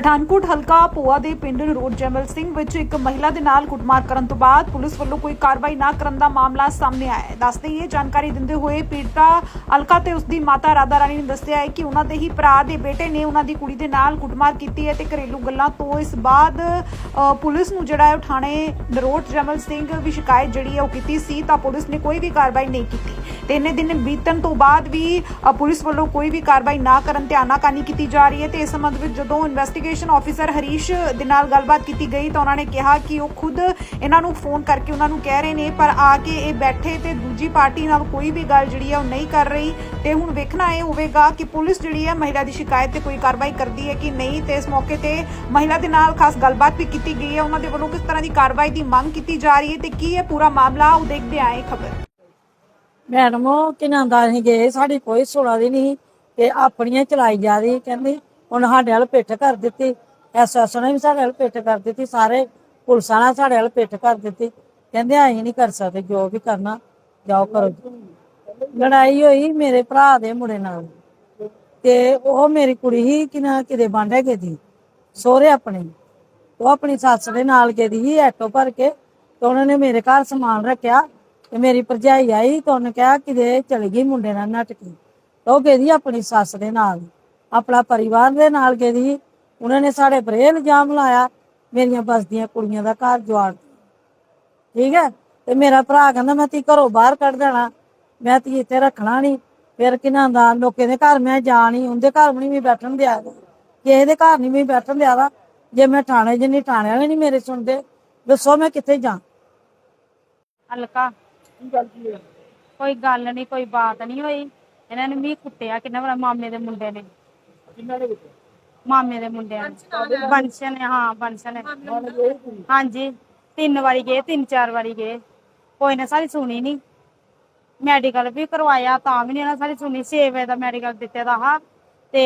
ਪਠਾਨਕੋਟ ਹਲਕਾ ਪੋਆ ਦੇ ਪਿੰਡ ਰੋਡ ਜਮਲ ਸਿੰਘ ਵਿੱਚ ਇੱਕ ਮਹਿਲਾ ਦੇ ਨਾਲ ਕੁੱਟਮਾਰ ਕਰਨ ਤੋਂ ਬਾਅਦ ਪੁਲਿਸ ਵੱਲੋਂ ਕੋਈ ਕਾਰਵਾਈ ਨਾ ਕਰਨ ਦਾ ਮਾਮਲਾ ਸਾਹਮਣੇ ਆਇਆ ਹੈ। ਦੱਸਦੇ ਹੀ ਜਾਣਕਾਰੀ ਦਿੰਦੇ ਹੋਏ ਪੀੜਤਾ ਅਲਕਾ ਤੇ ਉਸ ਦੀ ਮਾਤਾ ਰਾਧਾ ਰਾਣੀ ਨੇ ਦੱਸਿਆ ਹੈ ਕਿ ਉਹਨਾਂ ਦੇ ਹੀ ਭਰਾ ਦੇ ਬੇਟੇ ਨੇ ਉਹਨਾਂ ਦੀ ਕੁੜੀ ਦੇ ਨਾਲ ਕੁੱਟਮਾਰ ਕੀਤੀ ਹੈ ਤੇ ਘਰੇਲੂ ਗੱਲਾਂ ਤੋਂ ਇਸ ਬਾਅਦ ਪੁਲਿਸ ਨੂੰ ਜਿਹੜਾ ਹੈ ਉਹ ਥਾਣੇ ਨਰੋਟ ਜੈਮਲ ਸਿੰਘ ਵੀ ਸ਼ਿਕਾਇਤ ਜਿਹੜੀ ਹੈ ਉਹ ਕੀਤੀ ਸੀ ਤਾਂ ਪੁਲਿਸ ਨੇ ਕੋਈ ਵੀ ਕਾਰਵਾਈ ਨਹੀਂ ਕੀਤੀ। ਤੇ ਇੰਨੇ ਦਿਨ ਬੀਤਣ ਤੋਂ ਬਾਅਦ ਵੀ ਪੁਲਿਸ ਵੱਲੋਂ ਕੋਈ ਵੀ ਕਾਰਵਾਈ ਨਾ ਕਰਨ ਤੇ ਆਨਾਕਾਨੀ ਕੀਤੀ ਜਾ ਰਹੀ ਹੈ ਤੇ ਇਸ ਸੰਬੰਧ ਵਿੱਚ ਜਦੋਂ ਇਨਵੈਸਟੀਗੇਸ਼ਨ ਆਫੀਸਰ ਹਰੀਸ਼ ਦੇ ਨਾਲ ਗੱਲਬਾਤ ਕੀਤੀ ਗਈ ਤਾਂ ਉਹਨਾਂ ਨੇ ਕਿਹਾ ਕਿ ਉਹ ਖੁਦ ਇਹਨਾਂ ਨੂੰ ਫੋਨ ਕਰਕੇ ਉਹਨਾਂ ਨੂੰ ਕਹਿ ਰਹੇ ਨੇ, ਪਰ ਆ ਕੇ ਇਹ ਬੈਠੇ ਤੇ ਦੂਜੀ ਪਾਰਟੀ ਨਾਲ ਕੋਈ ਵੀ ਗੱਲ ਜਿਹੜੀ ਹੈ ਉਹ ਨਹੀਂ ਕਰ ਰਹੀ ਤੇ ਹੁਣ ਵੇਖਣਾ ਇਹ ਹੋਵੇਗਾ ਕਿ ਪੁਲਿਸ ਜਿਹੜੀ ਹੈ ਮਹਿਲਾ ਦੀ ਸ਼ਿਕਾਇਤ ਤੇ ਕੋਈ ਕਾਰਵਾਈ ਕਰਦੀ ਹੈ ਕਿ ਨਹੀਂ ਤੇ ਇਸ ਮੌਕੇ ਤੇ ਮਹਿਲਾ ਦੇ ਨਾਲ ਖਾਸ ਗੱਲਬਾਤ ਵੀ ਕੀਤੀ ਗਈ ਹੈ। ਉਹਨਾਂ ਦੇ ਵੱਲੋਂ ਕਿਸ ਤਰ੍ਹਾਂ ਦੀ ਕਾਰਵਾਈ ਦੀ ਮੰਗ ਕੀਤੀ ਜਾ ਰਹੀ ਹੈ ਤੇ ਕੀ ਹੈ ਪੂਰਾ ਮਾਮਲਾ ਉਹ ਦੇਖਦੇ ਆਏ ਖਬਰ। ਮੈਡਮ ਉਹ ਕਿਨਾਂ ਦਾ ਅਸੀਂ ਗਏ, ਸਾਡੀ ਕੋਈ ਸੁਣਾ ਦੀ ਨਹੀਂ ਤੇ ਆਪਣੀਆਂ ਚਲਾਈ ਜਾ ਰਹੀ ਕਹਿੰਦੀ, ਹੁਣ ਸਾਡੇ ਵੱਲ ਪਿੱਠ ਕਰ ਦਿੱਤੀ। ਐਸਐਸ ਨੇ ਵੀ ਸਾਡੇ ਵੱਲ ਪਿੱਠ ਕਰ ਦਿੱਤੀ, ਸਾਰੇ ਪੁਲਿਸਾਂ ਨੇ ਸਾਡੇ ਵੱਲ ਪਿੱਠ ਕਰ ਦਿੱਤੀ। ਕਹਿੰਦੇ, ਅਸੀਂ ਨਹੀਂ ਕਰ ਸਕਦੇ, ਜੋ ਵੀ ਕਰਨਾ, ਜਾਓ ਕਰੋ। ਲੜਾਈ ਹੋਈ ਮੇਰੇ ਭਰਾ ਦੇ ਮੁੰਡੇ ਨਾਲ। ਤੇ ਉਹ ਮੇਰੀ ਕੁੜੀ ਹੀ ਕਿਨਾ ਕਿਤੇ ਬਾਂਡੇ ਗਈ ਦੀ ਸੋਹਰੇ ਆਪਣੇ। ਉਹ ਆਪਣੀ ਸੱਸ ਦੇ ਨਾਲ ਗਈ ਸੀ ਐਟੋ ਭਰ ਕੇ, ਤੇ ਉਹਨਾਂ ਨੇ ਮੇਰੇ ਘਰ ਸਮਾਨ ਰੱਖਿਆ। ਤੇ ਮੇਰੀ ਭਰਜਾਈ ਆਈ ਤੇ ਉਹਨੇ ਕਿਹਾ ਕਿਤੇ ਚਲੀ ਗਈ ਮੁੰਡੇ ਨਾਲ ਨੱਟ ਤੇ ਉਹ ਗਈ ਸੀ ਆਪਣੀ ਸੱਸ ਦੇ ਨਾਲ, ਆਪਣਾ ਪਰਿਵਾਰ ਦੇ ਨਾਲ ਗਈ। ਉਹਨਾਂ ਨੇ ਸਾਡੇ ਪਰ ਇਲਜ਼ਾਮ ਲਾਇਆ, ਮੇਰੀਆਂ ਬਸਦੀਆਂ ਕੁੜੀਆਂ ਦਾ ਘਰ ਜਵਾੜ ਠੀਕ ਹੈ? ਤੇ ਮੇਰਾ ਭਰਾ ਕਹਿੰਦਾ, ਮੈਂ ਤੀ ਘਰੋਂ ਬਾਹਰ ਕੱਢ ਦੇਣਾ, ਮੈਂ ਤੀ ਇੱਥੇ ਰੱਖਣਾ ਨਹੀਂ। ਫਿਰ ਕਿਨਾਂ ਦਾ ਲੋਕੇ ਦੇ ਘਰ ਮੈਂ ਜਾ ਨਹੀਂ, ਉਹਦੇ ਘਰ ਵੀ ਨਹੀਂ ਬੈਠਣ ਦਿਆ ਕਿਸੇ ਦੇ ਘਰ ਨਹੀਂ ਮੈਂ ਬੈਠਣ ਦਿਆ ਜੇ ਮੈਂ ਥਾਣੇ ਜਿੰਨੀ ਥਾਣੇ ਵਾਲੇ ਨਹੀਂ ਮੇਰੇ ਸੁਣਦੇ, ਦੱਸੋ ਮੈਂ ਕਿੱਥੇ ਜਾ ਹਲਕਾ। ਕੋਈ ਗੱਲ ਨਹੀਂ ਕੋਈ ਬਾਤ ਨਹੀਂ ਹੋਈ। ਇਹਨਾਂ ਨੇ ਵੀ ਕੁੱਟਿਆ ਕਿੰਨਾ ਵਾਰ ਮਾਮੇ ਦੇ ਮੁੰਡੇ ਨੇ। ਮਾਮੇ ਦੇ ਮੁੰਡਿਆਂ ਨੇ। ਬੰਸ਼ਨ ਹਾਂ ਬੰਸ਼ਨ। ਹਾਂਜੀ ਤਿੰਨ ਵਾਰੀ ਗਏ ਤਿੰਨ ਚਾਰ ਵਾਰੀ ਗਏ। ਕੋਈ ਨਾ ਸਾਰੀ ਸੁਣੀ ਨਹੀਂ ਮੈਡੀਕਲ ਵੀ ਕਰਵਾਇਆ ਤਾਂ ਵੀ ਨਹੀਂ ਇਹਨਾਂ ਸਾਰੀ ਸੁਣੀ। 6 ਵਜੇ ਦਾ ਮੈਡੀਕਲ ਦਿੱਤੇ ਦਾ ਹਾਂ ਤੇ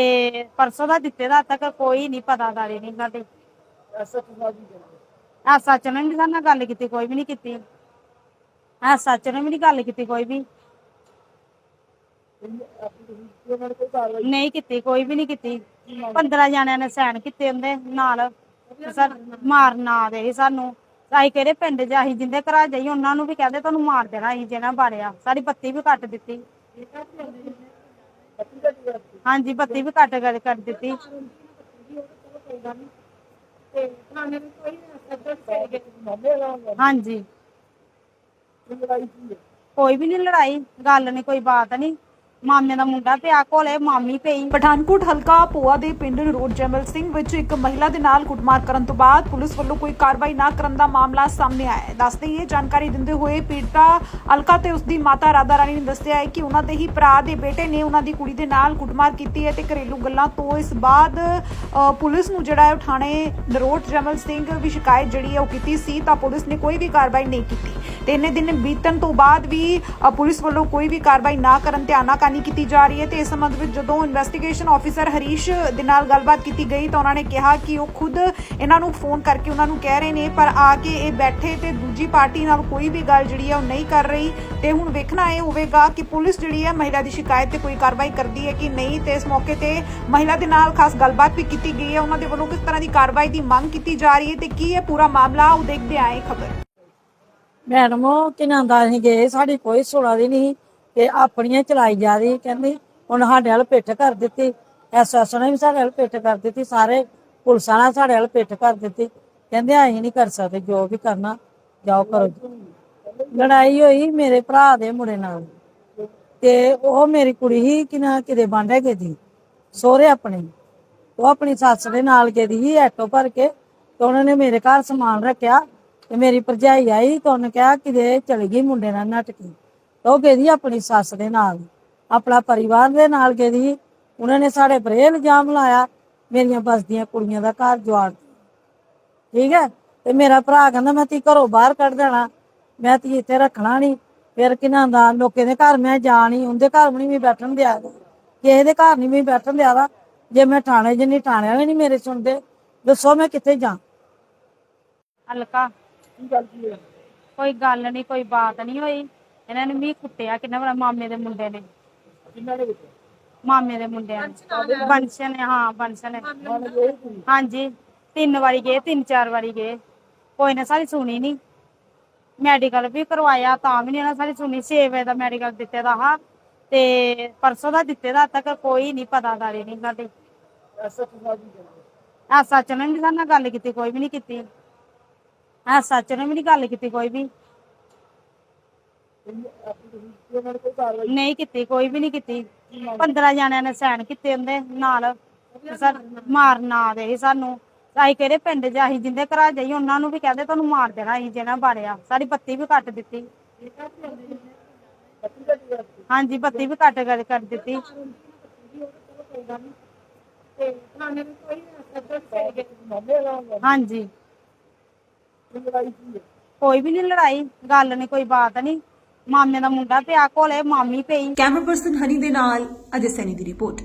ਪਰਸੋਂ ਦਾ ਦਿੱਤੇ ਦਾ ਤੱਕ ਕੋਈ ਨਹੀਂ ਪਤਾਦਾਰੀ ਨਹੀਂ ਸਾਡੀ ਆ ਸੱਚ ਨੇ ਵੀ ਸਾਡੇ ਨਾਲ ਗੱਲ ਕੀਤੀ ਕੋਈ ਵੀ ਨਹੀਂ ਕੀਤੀ। ਆ ਸੱਚ ਨੇ ਵੀ ਨਹੀਂ ਗੱਲ ਕੀਤੀ ਕੋਈ ਵੀ। ਨਹੀਂ ਕੀਤੀ, ਕੋਈ ਵੀ ਨਹੀਂ ਕੀਤੀ। 15 ਜਣਿਆਂ ਨੇ ਸੈਨ ਕੀਤੇ ਹੁੰਦੇ ਨਾਲ। ਸਰ ਮਾਰਨਾ ਦੇ ਸਾਨੂੰ। ਅਸੀਂ ਕਿਹੜੇ ਪਿੰਡ ਚ ਅਸੀਂ ਜਿੰਦੇ ਘਰਾਂ ਜਾਈ, ਉਹਨਾਂ ਨੂੰ ਵੀ ਕਹਿੰਦੇ ਤੁਹਾਨੂੰ ਮਾਰ ਦੇਣਾ ਅਸੀਂ ਜਿਹਨਾਂ ਬਾੜਿਆ ਸਾਡੀ ਬੱਤੀ ਵੀ ਕੱਟ ਦਿੱਤੀ। ਹਾਂਜੀ, ਬੱਤੀ ਵੀ ਕੱਟ ਕਰ ਕਰ ਦਿੱਤੀ। ਹਾਂਜੀ। ਕੋਈ ਵੀ ਨਹੀਂ ਲੜਾਈ ਗੱਲ ਨਹੀਂ ਕੋਈ ਬਾਤ ਨਹੀਂ। ਮਾਮੇ ਦਾ ਮੁੰਡਾ ਪਿਆ ਕੋਲੇ ਮਾਮੀ ਪਈ। ਪਠਾਨਕੋਟ ਹਲਕਾ ਪੋਆ ਦੇ ਪਿੰਡ ਰੋਡ ਜਮਲ ਸਿੰਘ ਵਿੱਚ ਇੱਕ ਮਹਿਲਾ ਦੇ ਨਾਲ ਕੁੱਟਮਾਰ ਕਰਨ ਤੋਂ ਬਾਅਦ ਪੁਲਿਸ ਵੱਲੋਂ ਕੋਈ ਕਾਰਵਾਈ ਨਾ ਕਰਨ ਦਾ ਮਾਮਲਾ ਸਾਹਮਣੇ ਆਇਆ ਹੈ। ਦੱਸਦੇ ਹੀ ਇਹ ਜਾਣਕਾਰੀ ਦਿੰਦੇ ਹੋਏ ਪੀੜਤਾ ਅਲਕਾ ਤੇ ਉਸ ਦੀ ਮਾਤਾ ਰਾਧਾ ਰਾਣੀ ਨੇ ਦੱਸਿਆ ਹੈ ਕਿ ਉਹਨਾਂ ਦੇ ਹੀ ਭਰਾ ਦੇ ਬੇਟੇ ਨੇ ਉਹਨਾਂ ਦੀ ਕੁੜੀ ਦੇ ਨਾਲ ਕੁੱਟਮਾਰ ਕੀਤੀ ਹੈ ਤੇ ਘਰੇਲੂ ਗੱਲਾਂ ਤੋਂ ਇਸ ਬਾਅਦ ਪੁਲਿਸ ਨੂੰ ਜਿਹੜਾ ਹੈ ਥਾਣੇ ਨਰੋਟ ਜਮਲ ਸਿੰਘ ਵੀ ਸ਼ਿਕਾਇਤ ਜਿਹੜੀ ਹੈ ਉਹ ਕੀਤੀ ਸੀ ਤਾਂ ਪੁਲਿਸ ਨੇ ਕੋਈ ਵੀ ਕਾਰਵਾਈ ਨਹੀਂ ਕੀਤੀ। ਤੇ ਇੰਨੇ ਦਿਨ ਬੀਤਣ ਤੋਂ ਬਾਅਦ ਵੀ ਪੁਲਿਸ ਵੱਲੋਂ ਕੋਈ ਵੀ ਕਾਰਵਾਈ ਨਾ ਕਰਨ ਤੇ ਆਨਾਕਾਨੀ ਕੀਤੀ ਜਾ ਰਹੀ ਹੈ ਤੇ ਇਸ ਸੰਬੰਧ ਵਿੱਚ ਜਦੋਂ ਇਨਵੈਸਟੀਗੇਸ਼ਨ ਆਫੀਸਰ ਹਰੀਸ਼ ਦੇ ਨਾਲ ਗੱਲਬਾਤ ਕੀਤੀ ਗਈ ਤਾਂ ਉਹਨਾਂ ਨੇ ਕਿਹਾ ਕਿ ਉਹ ਖੁਦ ਇਹਨਾਂ ਨੂੰ ਫੋਨ ਕਰਕੇ ਉਹਨਾਂ ਨੂੰ ਕਹਿ ਰਹੇ ਨੇ, ਪਰ ਆ ਕੇ ਇਹ ਬੈਠੇ ਤੇ ਦੂਜੀ ਪਾਰਟੀ ਨਾਲ ਕੋਈ ਵੀ ਗੱਲ ਜਿਹੜੀ ਹੈ ਉਹ ਨਹੀਂ ਕਰ ਰਹੀ ਤੇ ਹੁਣ ਵੇਖਣਾ ਇਹ ਹੋਵੇਗਾ ਕਿ ਪੁਲਿਸ ਜਿਹੜੀ ਹੈ ਮਹਿਲਾ ਦੀ ਸ਼ਿਕਾਇਤ ਤੇ ਕੋਈ ਕਾਰਵਾਈ ਕਰਦੀ ਹੈ ਕਿ ਨਹੀਂ ਤੇ ਇਸ ਮੌਕੇ ਤੇ ਮਹਿਲਾ ਦੇ ਨਾਲ ਖਾਸ ਗੱਲਬਾਤ ਵੀ ਕੀਤੀ ਗਈ ਹੈ। ਉਹਨਾਂ ਦੇ ਵੱਲੋਂ ਕਿਸ ਤਰ੍ਹਾਂ ਦੀ ਕਾਰਵਾਈ ਦੀ ਮੰਗ ਕੀਤੀ ਜਾ ਰਹੀ ਹੈ ਤੇ ਕੀ ਹੈ ਪੂਰਾ ਮਾਮਲਾ ਉਹ ਦੇਖਦੇ ਆਏ ਖਬਰ। ਮੈਡਮ ਉਹ ਕਿਨਾਂ ਦਾ ਅਸੀਂ ਗਏ, ਸਾਡੀ ਕੋਈ ਸੁਣਾ ਦੀ ਨਹੀਂ ਤੇ ਆਪਣੀਆਂ ਚਲਾਈ ਜਾ ਰਹੀ, ਕਹਿੰਦੀ ਹੁਣ ਸਾਡੇ ਵੱਲ ਪਿੱਠ ਕਰ ਦਿੱਤੀ, ਐਸਐਸ ਨੇ ਵੀ ਸਾਡੇ ਵੱਲ ਪਿੱਠ ਕਰ ਦਿੱਤੀ, ਸਾਰੇ ਪੁਲਿਸਾਂ ਨੇ ਸਾਡੇ ਵੱਲ ਪਿੱਠ ਕਰ ਦਿੱਤੀ, ਕਹਿੰਦੇ ਅਸੀਂ ਨਹੀਂ ਕਰ ਸਕਦੇ, ਜੋ ਵੀ ਕਰਨਾ, ਜਾਓ ਕਰੋ। ਲੜਾਈ ਹੋਈ ਮੇਰੇ ਭਰਾ ਦੇ ਮੁੰਡੇ ਨਾਲ, ਤੇ ਉਹ ਮੇਰੀ ਕੁੜੀ ਹੀ ਕਿਨਾ ਕਿਤੇ ਬਾਂਡੇ ਗਈ ਦੀ ਸੋਹਰੇ ਆਪਣੇ, ਉਹ ਆਪਣੀ ਸੱਸ ਦੇ ਨਾਲ ਗਈ ਦੀ ਐਟੋ ਭਰ ਕੇ, ਤੇ ਉਹਨਾਂ ਨੇ ਮੇਰੇ ਘਰ ਸਮਾਨ ਰੱਖਿਆ ਤੇ ਮੇਰੀ ਭਰਜਾਈ ਆਈ ਤੇ ਉਹਨੇ ਕਿਹਾ ਕਿਤੇ ਚਲੀ ਗਈ ਮੁੰਡੇ ਨਾਲ ਨਟਕੀ ਤੇ ਉਹ ਗਈ ਆਪਣੀ ਸੱਸ ਦੇ ਨਾਲ, ਆਪਣਾ ਪਰਿਵਾਰ ਦੇ ਨਾਲ ਗਈ ਉਹਨਾਂ ਨੇ ਸਾਡੇ ਪਰ ਇਹ ਇਲਜ਼ਾਮ ਲਾਇਆ, ਮੇਰੀਆਂ ਬਸਦੀਆਂ ਕੁੜੀਆਂ ਦਾ ਘਰ ਜਵਾੜ ਠੀਕ ਹੈ? ਤੇ ਮੇਰਾ ਭਰਾ ਕਹਿੰਦਾ, ਮੈਂ ਤੀ ਘਰੋਂ ਬਾਹਰ ਕੱਢ ਦੇਣਾ, ਮੈਂ ਤੀ ਇੱਥੇ ਰੱਖਣਾ ਨਹੀਂ, ਫਿਰ ਕਿਨਾਂ ਦਾ ਲੋਕੇ ਦੇ ਘਰ ਮੈਂ ਜਾ ਨਹੀਂ, ਉਹਦੇ ਘਰ ਵੀ ਨਹੀਂ ਮੈਂ ਬੈਠਣ ਦਿਆ ਕਿਸੇ ਦੇ ਘਰ ਨਹੀਂ ਮੈਂ ਬੈਠਣ ਦਿਆ ਜੇ ਮੈਂ ਥਾਣੇ ਜਿੰਨੀ ਥਾਣੇ ਵਾਲੇ ਨਹੀਂ ਮੇਰੇ ਸੁਣਦੇ, ਦੱਸੋ ਮੈਂ ਕਿੱਥੇ ਜਾ ਹਲਕਾ ਕੋਈ ਗੱਲ ਨਹੀਂ ਕੋਈ ਬਾਤ ਨਹੀਂ ਹੋਈ। ਇਹਨਾਂ ਨੇ ਵੀ ਕੁੱਟਿਆ ਕਿੰਨਾ ਵਾਰ ਮਾਮੇ ਦੇ ਮੁੰਡੇ ਨੇ। ਮਾਮੇ ਦੇ ਮੁੰਡਿਆਂ ਨੇ। ਬੰਸ਼ਨ ਹਾਂ ਬੰਸ਼ਨ ਹਾਂਜੀ ਤਿੰਨ ਵਾਰੀ ਗਏ ਤਿੰਨ ਚਾਰ ਵਾਰੀ ਗਏ। ਕੋਈ ਨਾ ਸਾਡੀ ਸੁਣੀ ਨਹੀਂ ਮੈਡੀਕਲ ਵੀ ਕਰਵਾਇਆ ਤਾਂ ਵੀ ਨਹੀਂ ਉਹਨਾਂ ਸਾਡੀ ਸੁਣੀ। 6 ਵਜੇ ਦਾ ਮੈਡੀਕਲ ਦਿੱਤੇ ਦਾ ਹਾਂ ਤੇ ਪਰਸੋਂ ਦਾ ਦਿੱਤੇ ਦਾ ਤੱਕ ਕੋਈ ਨਹੀਂ ਪਤਾਦਾਰੀ ਨਹੀਂ ਸਾਡੀ ਆ ਸੱਚ ਨੇ ਵੀ ਸਾਡੇ ਨਾਲ ਗੱਲ ਕੀਤੀ ਕੋਈ ਵੀ ਨਹੀਂ ਕੀਤੀ। ਆ ਸੱਚ ਨੇ ਵੀ ਨਹੀਂ ਗੱਲ ਕੀਤੀ ਕੋਈ ਵੀ। ਨਹੀਂ ਕੀਤੀ, ਕੋਈ ਵੀ ਨਹੀਂ ਕੀਤੀ। 15 ਜਣਿਆਂ ਨੇ ਸਾਈਨ ਕੀਤੇ ਹੁੰਦੇ ਨਾਲ। ਤੇ ਸਰ ਮਾਰਨਾ ਦੇ ਸਾਨੂੰ। ਅਸੀਂ ਕਿਹੜੇ ਪਿੰਡ ਚ ਅਸੀਂ ਜਿੰਦੇ ਘਰਾਂ ਜਾਈ ਉਹਨਾਂ ਨੂੰ ਵੀ ਕਹਿੰਦੇ ਤੁਹਾਨੂੰ ਮਾਰ ਦੇਣਾ, ਅਸੀਂ ਜਿਹਨਾਂ ਬਾੜਿਆ ਸਾਡੀ ਬੱਤੀ ਵੀ ਕੱਟ ਦਿੱਤੀ। ਹਾਂਜੀ, ਬੱਤੀ ਵੀ ਕੱਟ ਕਰ ਕਰ ਦਿੱਤੀ। ਹਾਂਜੀ। ਕੋਈ ਵੀ ਨਹੀਂ ਲੜਾਈ ਗੱਲ ਨਹੀਂ ਕੋਈ ਬਾਤ ਨਹੀਂ। ਮਾਮੇ ਦਾ ਮੁੰਡਾ ਪਿਆ ਕੋਲੇ ਮਾਮੀ ਪਈ। ਕੈਮਰਾ ਪਰਸਨ ਹਨੀ ਦੇ ਨਾਲ ਅਜੇ ਸੈਨੀ ਦੀ ਰਿਪੋਰਟ।